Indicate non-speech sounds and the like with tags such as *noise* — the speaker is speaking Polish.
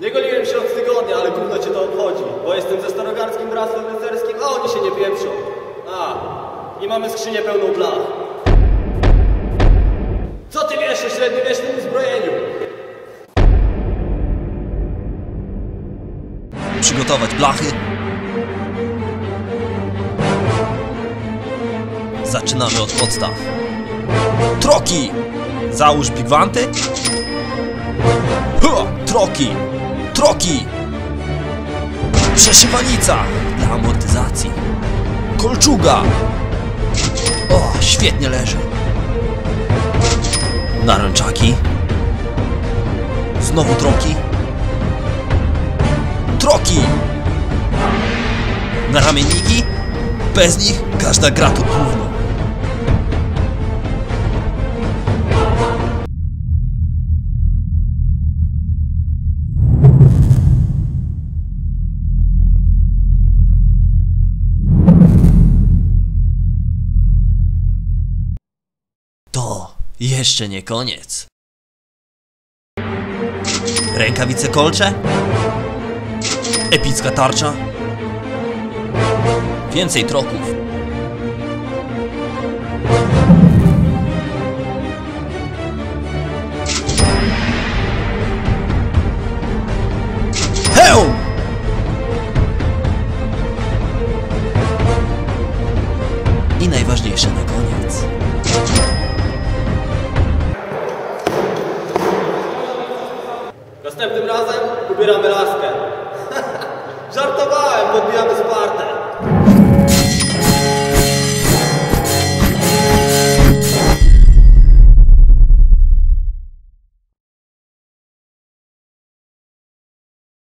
Nie goliłem się od tygodnia, ale gówno cię to obchodzi, bo jestem ze starogardzkim bractwem rycerskim, a oni się nie pieprzą. A, i mamy skrzynię pełną blach. Co ty wiesz o średniowiecznym uzbrojeniu? Przygotować blachy. Zaczynamy od podstaw. Troki! Załóż bigwanty. Troki! Troki! Przeszywanica dla amortyzacji. Kolczuga! O, świetnie leży. Naręczaki. Znowu troki. Troki! Na ramienniki? Bez nich każda gra to gówno. To jeszcze nie koniec. Rękawice kolcze? Epicka tarcza? Więcej troków. Hełm! I najważniejsze na koniec. Następnym razem ubieramy laskę. *laughs* Żartowałem, podbijamy Spartę.